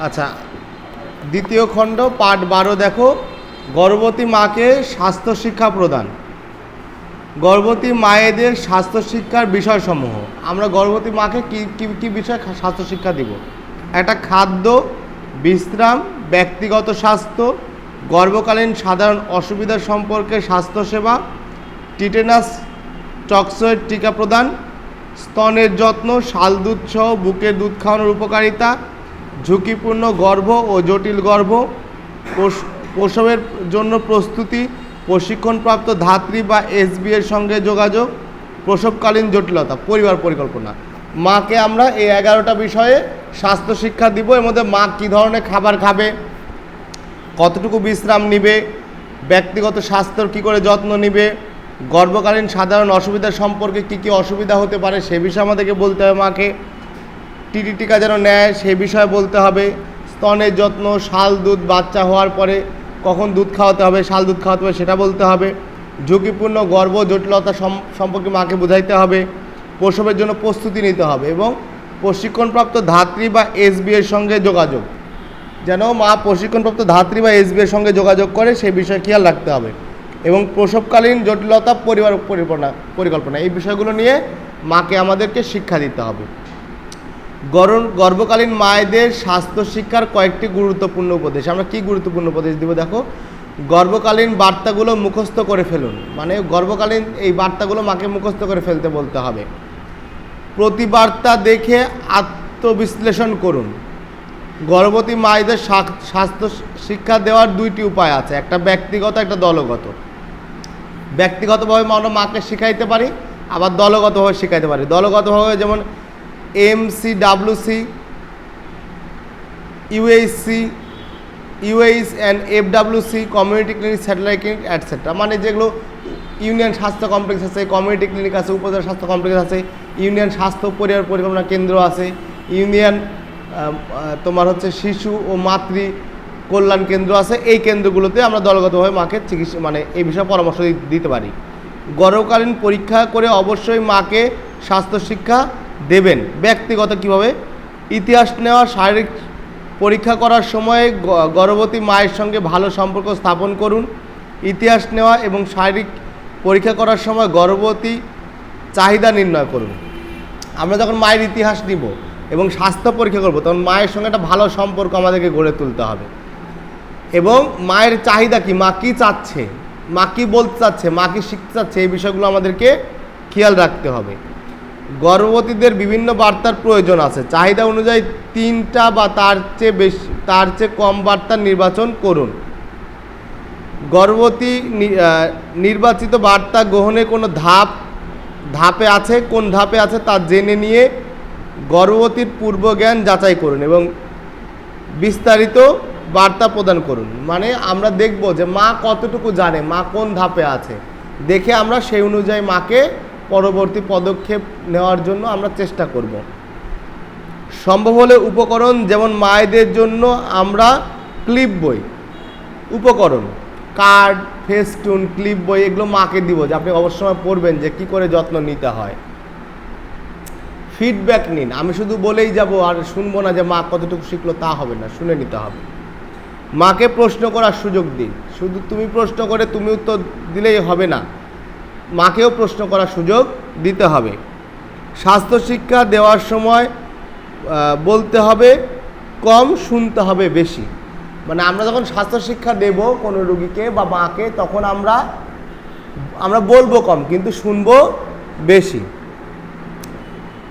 আচ্ছা দ্বিতীয় খণ্ড, পাঠ বারো, দেখো, গর্ভবতী মাকে স্বাস্থ্য শিক্ষা প্রদান। গর্ভবতী মায়েদের স্বাস্থ্য শিক্ষার বিষয়সমূহ। আমরা গর্ভবতী মাকে কি কি কি বিষয়ে স্বাস্থ্য শিক্ষা দিব? একটা খাদ্য, বিশ্রাম, ব্যক্তিগত স্বাস্থ্য, গর্ভকালীন সাধারণ অসুবিধা সম্পর্কে স্বাস্থ্যসেবা, টিটেনাস, টক্সয়েড টিকা প্রদান, স্তনের যত্ন, শাল দুধ সহ বুকের দুধ খাওয়ানোর উপকারিতা ঝুঁকিপূর্ণ গর্ভ ও জটিল গর্ভ প্রস- প্রসবের জন্য প্রস্তুতি, প্রশিক্ষণপ্রাপ্ত ধাত্রী বা এসবি এর সঙ্গে যোগাযোগ, প্রসবকালীন জটিলতা, পরিবার পরিকল্পনা। মাকে আমরা এই এগারোটা বিষয়ে স্বাস্থ্য শিক্ষা দিব, এর মধ্যে মা কী ধরনের খাবার খাবে, কতটুকু বিশ্রাম নিবে, ব্যক্তিগত স্বাস্থ্যর কী করে যত্ন নিবে, গর্ভকালীন সাধারণ অসুবিধা সম্পর্কে কী কী অসুবিধা হতে পারে সে বিষয়ে আমাদেরকে বলতে হবে মাকে। টিটি টিকা যেন নেয়, সে বিষয়ে বলতে হবে, স্তনের যত্ন, শাল, দুধ বাচ্চা হওয়ার পরে কখন দুধ খাওয়াতে হবে, শাল, দুধ খাওয়াতে হবে সেটা বলতে হবে। ঝুঁকিপূর্ণ গর্ভ জটিলতা সম্পর্কে মাকে বোঝাইতে হবে। প্রসবের জন্য প্রস্তুতি নিতে হবে এবং প্রশিক্ষণপ্রাপ্ত ধাত্রী বা এসবি এর সঙ্গে যোগাযোগ। যেন মা প্রশিক্ষণপ্রাপ্ত ধাত্রী বা এসবি এর সঙ্গে যোগাযোগ করে সেই বিষয়ে খেয়াল রাখতে হবে এবং প্রসবকালীন জটিলতা পরিবার পরিকল্পনা পরিকল্পনা, এই বিষয়গুলো নিয়ে মাকে আমাদেরকে শিক্ষা দিতে হবে। গর্ভকালীন মায়েদের স্বাস্থ্য শিক্ষার কয়েকটি গুরুত্বপূর্ণ উপদেশ। আমরা কি গুরুত্বপূর্ণ উপদেশ দিব দেখো? গর্ভকালীন বার্তাগুলো মুখস্থ করে ফেলুন। মানে গর্ভকালীন এই বার্তাগুলো মাকে মুখস্থ করে ফেলতে বলতে হবে। প্রতি বার্তা দেখে আত্মবিশ্লেষণ করুন। গর্ভবতী মায়েদের স্বাস্থ্য শিক্ষা দেওয়ার দুইটি উপায় আছে। একটা ব্যক্তিগত, একটা দলগত। ব্যক্তিগতভাবে আমরা মাকে শিখাইতে পারি, আবার দলগতভাবে শিখাইতে পারি। দলগতভাবে যেমন MC WC UHC UH and FWC community clinic satellite clinic etcetera মানে যেগুলো ইউনিয়ন স্বাস্থ্য কমপ্লেক্স আছে কমিউনিটি ক্লিনিক আছে, উপজেলা স্বাস্থ্য কমপ্লেক্স আছে ইউনিয়ন স্বাস্থ্য পরিবার পরিকল্পনা কেন্দ্র আছে ইউনিয়ন তোমার হচ্ছে শিশু ও মাতৃ কল্যাণ কেন্দ্র আছে, এই কেন্দ্রগুলোতে আমরা দলগতভাবে মাকে চিকিৎসা মানে এই বিষয়ে পরামর্শ দিতে পারি। গর্ভকালীন পরীক্ষা করে অবশ্যই মাকে স্বাস্থ্য শিক্ষা দেবেন। ব্যক্তিগত কীভাবে? ইতিহাস নেওয়া, শারীরিক পরীক্ষা করার সময় গর্ভবতী মায়ের সঙ্গে ভালো সম্পর্ক স্থাপন করুন। ইতিহাস নেওয়া এবং শারীরিক পরীক্ষা করার সময় গর্ভবতী চাহিদা নির্ণয় করুন। আমরা যখন মায়ের ইতিহাস নিব এবং স্বাস্থ্য পরীক্ষা করব, তখন মায়ের সঙ্গে একটা ভালো সম্পর্ক আমাদেরকে গড়ে তুলতে হবে। এবং মায়ের চাহিদা কি? মা কী চাচ্ছে? মা কী বলতে চাচ্ছে? মা কী শিখতে চাচ্ছে? এই বিষয়গুলো আমাদেরকে খেয়াল রাখতে হবে। গর্ভবতীদের বিভিন্ন বার্তার প্রয়োজন আছে। চাহিদা অনুযায়ী তিনটা বা তার চেয়ে বেশি তার চেয়ে কম বার্তা নির্বাচন করুন। গর্ভবতী নির্বাচিত বার্তা গ্রহণে কোনো ধাপ ধাপে আছে? কোন ধাপে আছে তা জেনে নিয়ে গর্ভবতীর পূর্বজ্ঞান যাচাই করুন এবং বিস্তারিত বার্তা প্রদান করুন। মানে আমরা দেখব যে মা কতটুকু জানে, মা কোন ধাপে আছে। দেখে আমরা সেই অনুযায়ী মাকে পরবর্তী পদক্ষেপ নেওয়ার জন্য আমরা চেষ্টা করব। সম্ভব হলে উপকরণ যেমন মায়েদের জন্য আমরা ক্লিপ বই, উপকরণ, কার্ড, ফেস্টুন, ক্লিপ বই এগুলো মাকে দিব যে আপনি অবশ্যই পড়বেন যে কি করে যত্ন নিতে হয়। ফিডব্যাক নিন, আমি শুধু বলেই যাব আর শুনব না যে মা কতটুকু শিখলো তা হবে না, শুনে নিতে হবে। মাকে প্রশ্ন করার সুযোগ দিন, শুধু তুমি প্রশ্ন করে তুমি উত্তর দিলেই হবে না। মাকেও প্রশ্ন করার সুযোগ দিতে হবে। স্বাস্থ্য শিক্ষা দেওয়ার সময় বলতে হবে, কম শুনতে হবে বেশি। মানে আমরা যখন স্বাস্থ্য শিক্ষা দেব কোনো রুগীকে বা মাকে, তখন আমরা আমরা বলব কম, কিন্তু শুনব বেশি।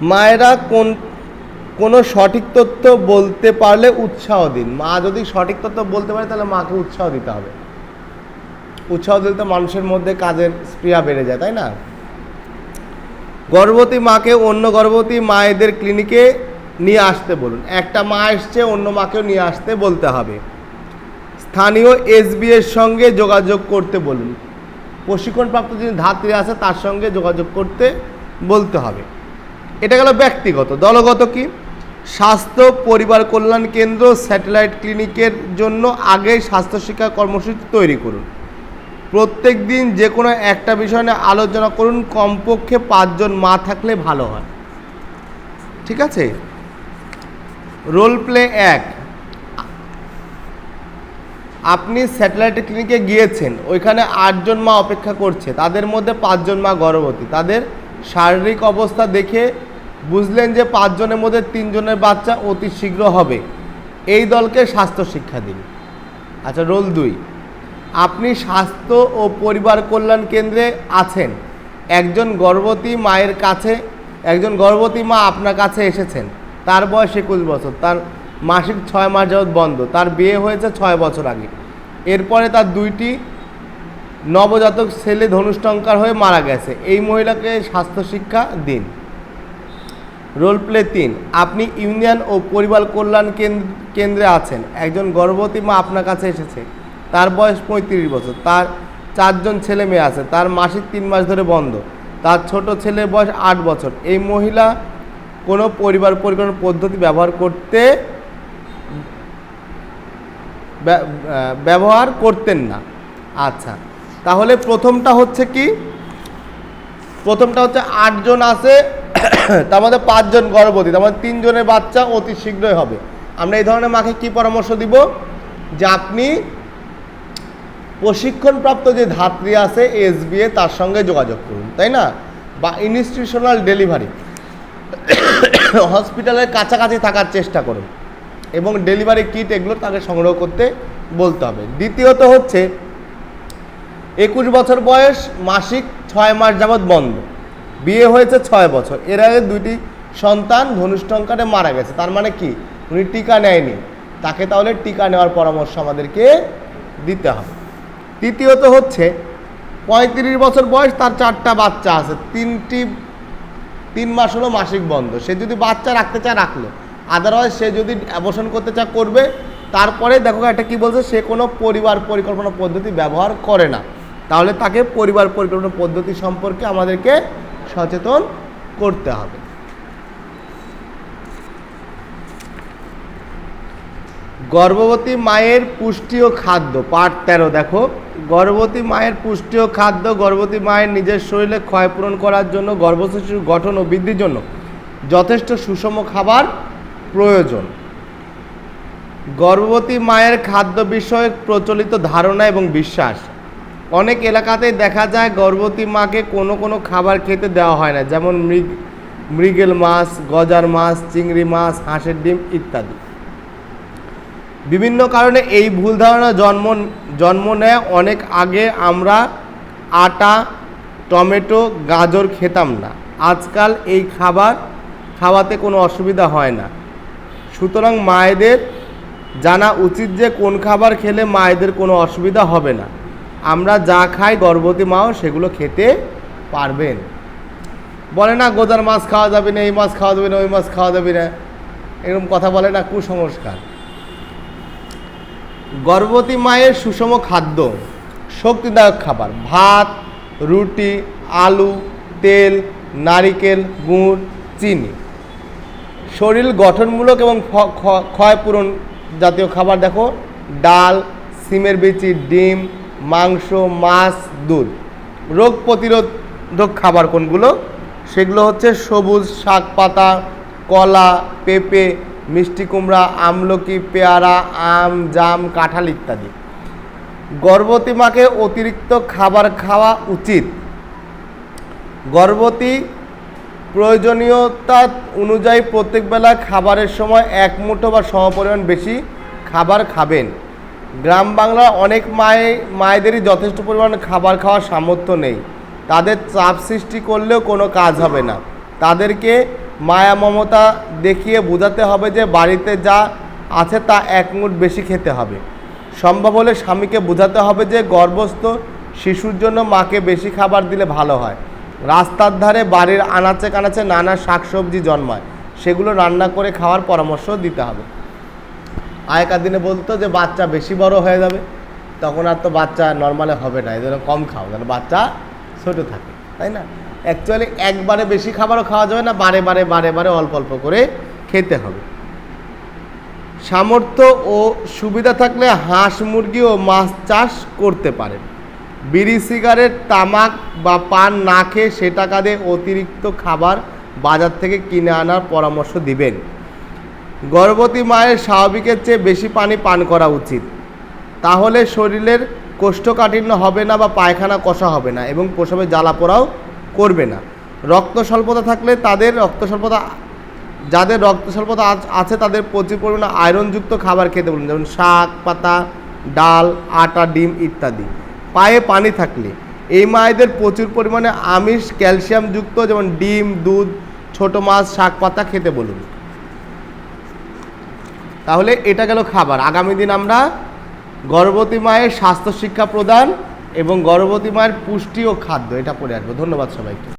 মায়েরা কোন, কোনো সঠিক তথ্য বলতে পারলে উৎসাহ দিন। মা যদি সঠিক তথ্য বলতে পারে, তাহলে মাকে উৎসাহ দিতে হবে। উৎসাহ দিলে তো মানুষের মধ্যে কাজের স্পৃহা বেড়ে যায়, তাই না? গর্ভবতী মাকে অন্য গর্ভবতী মায়েদের ক্লিনিকে নিয়ে আসতে বলুন। একটা মা এসছে, অন্য মাকেও নিয়ে আসতে বলতে হবে। স্থানীয় এসবি এর সঙ্গে যোগাযোগ করতে বলুন। প্রশিক্ষণপ্রাপ্ত যিনি ধাত্রী আছে, তার সঙ্গে যোগাযোগ করতে বলতে হবে। এটা গেল ব্যক্তিগত। দলগত কি? স্বাস্থ্য, পরিবার কল্যাণ কেন্দ্র, স্যাটেলাইট ক্লিনিকের জন্য আগেই স্বাস্থ্য শিক্ষা কর্মসূচি তৈরি করুন। প্রত্যেক দিন যে কোনো একটা বিষয় নিয়ে আলোচনা করুন, কমপক্ষে পাঁচজন মা থাকলে ভালো হয়। ঠিক আছে? রোল প্লে এক। আপনি স্যাটেলাইট ক্লিনিকে গিয়েছেন, ওইখানে আটজন মা অপেক্ষা করছে, তাদের মধ্যে পাঁচজন মা গর্ভবতী। তাদের শারীরিক অবস্থা দেখে বুঝলেন যে পাঁচজনের মধ্যে তিনজনের বাচ্চা অতি শীঘ্র হবে। এই দলকে স্বাস্থ্য শিক্ষা দিন। আচ্ছা রোল দুই। আপনি স্বাস্থ্য ও পরিবার কল্যাণ কেন্দ্রে আছেন। একজন গর্ভবতী মায়ের কাছে, একজন গর্ভবতী মা আপনার কাছে এসেছেন। তার বয়স একুশ বছর, তার মাসিক ছয় মাস যাবৎ বন্ধ, তার বিয়ে হয়েছে ছয় বছর আগে। এরপরে তার দুইটি নবজাতক ছেলে ধনুষ্টঙ্কার হয়ে মারা গেছে। এই মহিলাকে স্বাস্থ্য শিক্ষা দিন। রোল প্লে তিন, আপনি ইউনিয়ন ও পরিবার কল্যাণ কেন্দ্র- আছেন। একজন গর্ভবতী মা আপনার কাছে এসেছে। তার বয়স পঁয়ত্রিশ বছর। তার চারজন ছেলে মেয়ে আছে। তার মাসিক তিন মাস ধরে বন্ধ। তার ছোট ছেলের বয়স আট বছর। এই মহিলা কোনো পরিবার পরিকল্পনা পদ্ধতি ব্যবহার করতে ব্যবহার করতেন না। আচ্ছা তাহলে প্রথমটা হচ্ছে কি? প্রথমটা হচ্ছে আটজন আছে, তার মধ্যে পাঁচজন গর্ভবতী, তার মধ্যে তিনজনের বাচ্চা অতি শীঘ্রই হবে। আমরা এই ধরনের মাকে কি পরামর্শ দিব? যে আপনি প্রশিক্ষণপ্রাপ্ত যে ধাত্রী আছে, এসবিএ, তার সঙ্গে যোগাযোগ করুন, তাই না? বা ইনস্টিটিউশনাল ডেলিভারি হসপিটালের কাছাকাছি থাকার চেষ্টা করুন। এবং ডেলিভারি কিট এগুলো তাকে সংগ্রহ করতে বলতে হবে। দ্বিতীয়ত হচ্ছে, একুশ বছর বয়স, মাসিক ছয় মাস যাবৎ বন্ধ। বিয়ে হয়েছে ছয় বছর। এর আগে দুইটি সন্তান ধনুষ্টঙ্কারে মারা গেছে। তার মানে কি? উনি টিকা নেয়নি। তাকে তাহলে টিকা নেওয়ার পরামর্শ আমাদেরকে দিতে হবে। তৃতীয়ত হচ্ছে, পঁয়ত্রিশ বছর বয়স তার চারটা বাচ্চা আছে। তিনটি, তিন মাস হলো মাসিক বন্ধ। সে যদি বাচ্চা রাখতে চায়, রাখল। আদারওয়াইজ সে যদি অ্যাবর্শন করতে চায়, করবে। তারপরে দেখো একটা কি বলছে, সে কোনো পরিবার পরিকল্পনা পদ্ধতি ব্যবহার করে না। তাহলে তাকে পরিবার পরিকল্পনা পদ্ধতি সম্পর্কে আমাদেরকে সচেতন করতে হবে। গর্ভবতী মায়ের পুষ্টি ও খাদ্য, পার্ট তেরো দেখো। গর্ভবতী মায়ের পুষ্টি ও খাদ্য, গর্ভবতী মায়ের নিজের শরীরে ক্ষয় পূরণ করার জন্য, গর্ভশিশুর গঠন ও বৃদ্ধির জন্য যথেষ্ট সুষম খাবার প্রয়োজন। গর্ভবতী মায়ের খাদ্য বিষয়ক প্রচলিত ধারণা এবং বিশ্বাস। অনেক এলাকাতেই দেখা যায় গর্ভবতী মাকে কোনো কোনো খাবার খেতে দেওয়া হয় না, যেমন মৃগ, মৃগেল মাছ, গজার মাছ, চিংড়ি মাছ, হাঁসের ডিম ইত্যাদি। বিভিন্ন কারণে এই ভুল ধারণা জন্ম জন্ম নেয়। অনেক আগে আমরা আটা, টমেটো, গাজর খেতাম না। আজকাল এই খাবার খাওয়াতে কোনো অসুবিধা হয় না। সুতরাং মায়েদের জানা উচিত যে কোন খাবার খেলে মায়েদের কোনো অসুবিধা হবে না। আমরা যা খাই গর্ভবতী মাও সেগুলো খেতে পারবেন। বলে না গোদার মাছ খাওয়া যাবে না, এই মাছ খাওয়া যাবে না, ওই মাছ খাওয়া যাবে না। এরকম কথা বলে না, কুসংস্কার। গর্ভবতী মায়ের সুষম খাদ্য, শক্তিদায়ক খাবার, ভাত, রুটি, আলু, তেল, নারিকেল, গুড়, চিনি। শরীর গঠনমূলক এবং ক্ষয়পূরণ জাতীয় খাবার দেখো, ডাল, সিমের বিচি, ডিম, মাংস, মাছ, দুধ। রোগ প্রতিরোধক খাবার কোনগুলো? সেগুলো হচ্ছে সবুজ শাক পাতা কলা, পেঁপে মিষ্টি কুমড়া, আমলকি, পেয়ারা, আম, জাম, কাঁঠাল ইত্যাদি। গর্ভবতী মাকে অতিরিক্ত খাবার খাওয়া উচিত। গর্ভবতী প্রয়োজনীয়তা অনুযায়ী প্রত্যেক বেলা খাবারের সময় এক মুঠো বা সমপরিমাণ বেশি খাবার খাবেন। গ্রাম বাংলার অনেক মায়ে, মায়েদেরই যথেষ্ট পরিমাণ খাবার খাওয়ার সামর্থ্য নেই। তাদের চাপ সৃষ্টি করলেও কোনো কাজ হবে না। তাদেরকে মায়া মমতা দেখিয়ে বোঝাতে হবে যে বাড়িতে যা আছে তা এক মুঠ বেশি খেতে হবে। সম্ভব হলে স্বামীকে বোঝাতে হবে যে গর্ভস্থ শিশুর জন্য মাকে বেশি খাবার দিলে ভালো হয়। রাস্তার ধারে বাড়ির আনাচে কানাচে নানা শাকসবজি জন্মায়। সেগুলো রান্না করে খাওয়ার পরামর্শ দিতে হবে। আগেকার দিনে বলতো যে বাচ্চা বেশি বড় হয়ে যাবে, তখন আর তো বাচ্চা নর্মালে হবে না। এই জন্য কম খাও যেন বাচ্চা ছোটো থাকে, তাই না? অ্যাকচুয়ালি একবারে বেশি খাবারও খাওয়া যাবে না, বারে বারে বারে বারে অল্প অল্প করে খেতে হবে। সামর্থ্য ও সুবিধা থাকলে হাঁস মুরগি ও মাছ চাষ করতে পারেন। বিড়ি, সিগারেট, তামাক বা পান না খেয়ে সে টাকা দিয়ে অতিরিক্ত খাবার বাজার থেকে কিনে আনার পরামর্শ দিবেন। গর্ভবতী মায়ের স্বাভাবিকের চেয়ে বেশি পানি পান করা উচিত। তাহলে শরীরের কোষ্ঠকাঠিন্য হবে না বা পায়খানা কষা হবে না এবং প্রসবে জ্বালা পোড়াও করবে না। রক্ত স্বল্পতা থাকলে তাদের রক্ত স্বল্পতা, যাদের রক্ত স্বল্পতা আছে তাদের প্রচুর পরিমাণে আয়রনযুক্ত খাবার খেতে বলুন, যেমন শাক, পাতা, ডাল, আটা, ডিম ইত্যাদি। পায়ে পানি থাকলে। এই মায়েদের প্রচুর পরিমাণে আমিষ ক্যালসিয়ামযুক্ত যেমন ডিম, দুধ, ছোট মাছ, শাক, পাতা খেতে বলুন। তাহলে এটা গেল খাবার। আগামী দিন আমরা গর্ভবতী মায়ের স্বাস্থ্য শিক্ষা প্রদান এবং গর্ভবতী মায়ের পুষ্টি ও খাদ্য এটা পড়ে আসব। ধন্যবাদ সবাইকে।